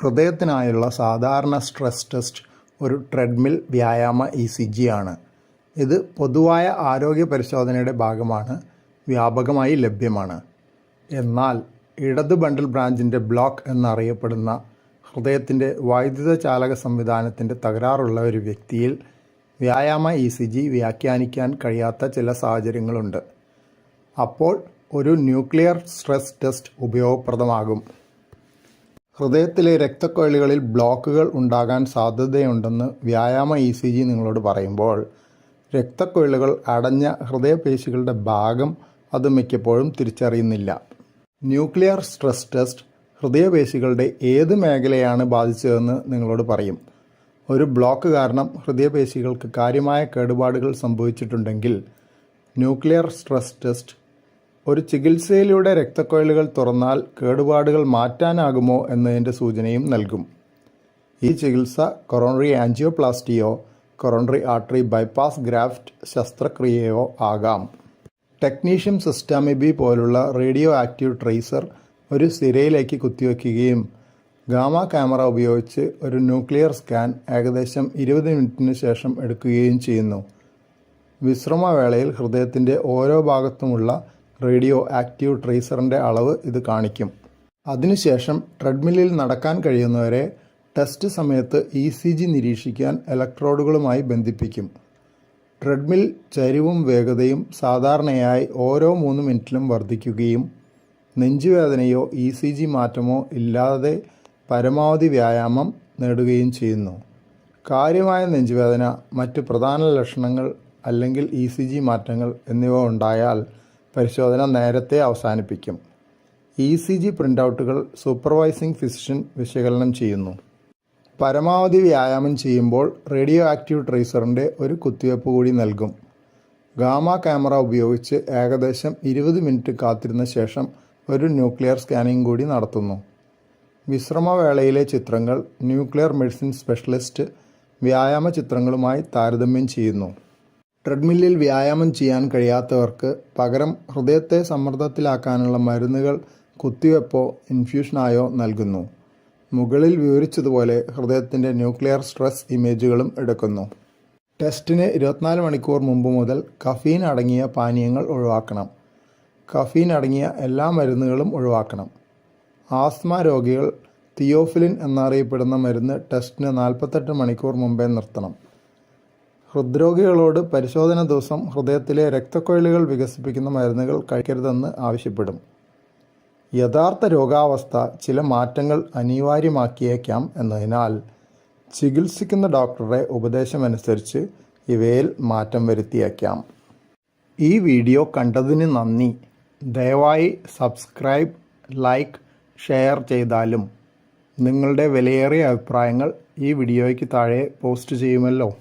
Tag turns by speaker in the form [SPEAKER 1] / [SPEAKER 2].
[SPEAKER 1] ഹൃദയത്തിനായുള്ള സാധാരണ stress test ഒരു treadmill വ്യായാമ ഇ സി ജി ആണ്. ഇത് പൊതുവായ ആരോഗ്യ പരിശോധനയുടെ ഭാഗമാണ് വ്യാപകമായി ലഭ്യമാണ്. എന്നാൽ ഇടത് ബണ്ടിൽ ബ്രാഞ്ചിന്റെ ബ്ലോക്ക് എന്നറിയപ്പെടുന്ന ഹൃദയത്തിന്റെ വൈദ്യുത ചാലക സംവിധാനത്തിന്റെ തകരാറുള്ള ഒരു വ്യക്തിയിൽ വ്യായാമ ഇ സി ജി വ്യാഖ്യാനിക്കാൻ കഴിയാത്ത ചില സാഹചര്യങ്ങളുണ്ട്. അപ്പോൾ ഒരു ന്യൂക്ലിയർ സ്ട്രെസ് ടെസ്റ്റ് ഉപയോഗപ്രദമാകും. ഹൃദയത്തിലെ രക്തക്കൊഴലുകളിൽ ബ്ലോക്കുകൾ ഉണ്ടാകാൻ സാധ്യതയുണ്ടെന്ന് വ്യായാമ ഇ സി ജി നിങ്ങളോട് പറയുമ്പോൾ രക്തക്കൊഴലുകൾ അടഞ്ഞ ഹൃദയപേശികളുടെ ഭാഗം അത് മിക്കപ്പോഴും തിരിച്ചറിയുന്നില്ല. ന്യൂക്ലിയർ സ്ട്രെസ് ടെസ്റ്റ് ഹൃദയപേശികളുടെ ഏത് മേഖലയാണ് ബാധിച്ചതെന്ന് നിങ്ങളോട് പറയും. ഒരു ബ്ലോക്ക് കാരണം ഹൃദയപേശികൾക്ക് കാര്യമായ കേടുപാടുകൾ സംഭവിച്ചിട്ടുണ്ടെങ്കിൽ ന്യൂക്ലിയർ സ്ട്രെസ് ടെസ്റ്റ് ഒരു ചികിത്സയിലൂടെ രക്തക്കൊഴലുകൾ തുറന്നാൽ കേടുപാടുകൾ മാറ്റാനാകുമോ എന്നതിന്റെ സൂചനയും നൽകും. ഈ ചികിത്സ കൊറോണറി ആൻജിയോപ്ലാസ്റ്റിയോ കൊറോണറി ആർട്ടറി ബൈപ്പാസ് ഗ്രാഫ്റ്റ് ശസ്ത്രക്രിയയോ ആകാം. ടെക്നീഷ്യം സിസ്റ്റാമിബി പോലുള്ള റേഡിയോ ആക്റ്റീവ് ട്രേസർ ഒരു സിരയിലേക്ക് കുത്തിവെക്കുകയും ഗാമ ക്യാമറ ഉപയോഗിച്ച് ഒരു ന്യൂക്ലിയർ സ്കാൻ ഏകദേശം ഇരുപത് മിനിറ്റിന് ശേഷം എടുക്കുകയും ചെയ്യുന്നു. വിശ്രമവേളയിൽ ഹൃദയത്തിന്റെ ഓരോ ഭാഗത്തുമുള്ള റേഡിയോ ആക്റ്റീവ് ട്രേസറിന്റെ അളവ് ഇത് കാണിക്കും. അതിനുശേഷം ട്രെഡ്മില്ലിൽ നടക്കാൻ കഴിയുന്നവരെ ടെസ്റ്റ് സമയത്ത് ഇ സി ജി നിരീക്ഷിക്കാൻ ഇലക്ട്രോഡുകളുമായി ബന്ധിപ്പിക്കും. ട്രെഡ്മിൽ ചരിവും വേഗതയും സാധാരണയായി ഓരോ മൂന്ന് മിനിറ്റിലും വർദ്ധിക്കുകയും നെഞ്ചുവേദനയോ ഇ സി ജി മാറ്റമോ ഇല്ലാതെ പരമാവധി വ്യായാമം നേടുകയും ചെയ്യുന്നു. കാര്യമായ നെഞ്ചുവേദന മറ്റ് പ്രധാന ലക്ഷണങ്ങൾ അല്ലെങ്കിൽ ഇ സി ജി മാറ്റങ്ങൾ എന്നിവ ഉണ്ടായാൽ പരിശോധന നേരത്തെ അവസാനിപ്പിക്കും. ഇ സി ജി പ്രിന്റൗട്ടുകൾ സൂപ്പർവൈസിംഗ് ഫിസിഷ്യൻ വിശകലനം ചെയ്യുന്നു. പരമാവധി വ്യായാമം ചെയ്യുമ്പോൾ റേഡിയോ ആക്റ്റീവ് ട്രേസറിന്റെ ഒരു കുത്തിവയ്പ്പ് കൂടി നൽകും. ഗാമ ക്യാമറ ഉപയോഗിച്ച് ഏകദേശം ഇരുപത് മിനിറ്റ് കാത്തിരുന്ന ശേഷം ഒരു ന്യൂക്ലിയർ സ്കാനിംഗ് കൂടി നടത്തുന്നു. വിശ്രമവേളയിലെ ചിത്രങ്ങൾ ന്യൂക്ലിയർ മെഡിസിൻ സ്പെഷ്യലിസ്റ്റ് വ്യായാമ ചിത്രങ്ങളുമായി താരതമ്യം ചെയ്യുന്നു. ട്രെഡ്മില്ലിൽ വ്യായാമം ചെയ്യാൻ കഴിയാത്തവർക്ക് പകരം ഹൃദയത്തെ സമ്മർദ്ദത്തിലാക്കാനുള്ള മരുന്നുകൾ കുത്തിവെപ്പോ ഇൻഫ്യൂഷനായോ നൽകുന്നു. മുകളിൽ വിവരിച്ചതുപോലെ ഹൃദയത്തിന്റെ ന്യൂക്ലിയർ സ്ട്രെസ് ഇമേജുകളും എടുക്കുന്നു. ടെസ്റ്റിന് ഇരുപത്തിനാല് മണിക്കൂർ മുമ്പ് മുതൽ കഫീൻ അടങ്ങിയ പാനീയങ്ങൾ ഒഴിവാക്കണം. കഫീൻ അടങ്ങിയ എല്ലാ മരുന്നുകളും ഒഴിവാക്കണം. ആസ്മ രോഗികൾ തിയോഫിലിൻ എന്നറിയപ്പെടുന്ന മരുന്ന് ടെസ്റ്റിന് നാൽപ്പത്തെട്ട് മണിക്കൂർ മുമ്പേ നിർത്തണം. ഹൃദ്രോഗികളോട് പരിശോധന ദിവസം ഹൃദയത്തിലെ രക്തക്കൊഴലുകൾ വികസിപ്പിക്കുന്ന മരുന്നുകൾ കഴിക്കരുതെന്ന് ആവശ്യപ്പെടും. യഥാർത്ഥ രോഗാവസ്ഥ ചില മാറ്റങ്ങൾ അനിവാര്യമാക്കിയേക്കാം എന്നതിനാൽ ചികിത്സിക്കുന്ന ഡോക്ടറുടെ ഉപദേശമനുസരിച്ച് ഇവയിൽ മാറ്റം വരുത്തിയേക്കാം. ഈ വീഡിയോ കണ്ടതിന് നന്ദി. ദയവായി സബ്സ്ക്രൈബ് ലൈക്ക് ഷെയർ ചെയ്താലും നിങ്ങളുടെ വിലയേറിയ അഭിപ്രായങ്ങൾ ഈ വീഡിയോയ്ക്ക് താഴെ പോസ്റ്റ് ചെയ്യുമല്ലോ.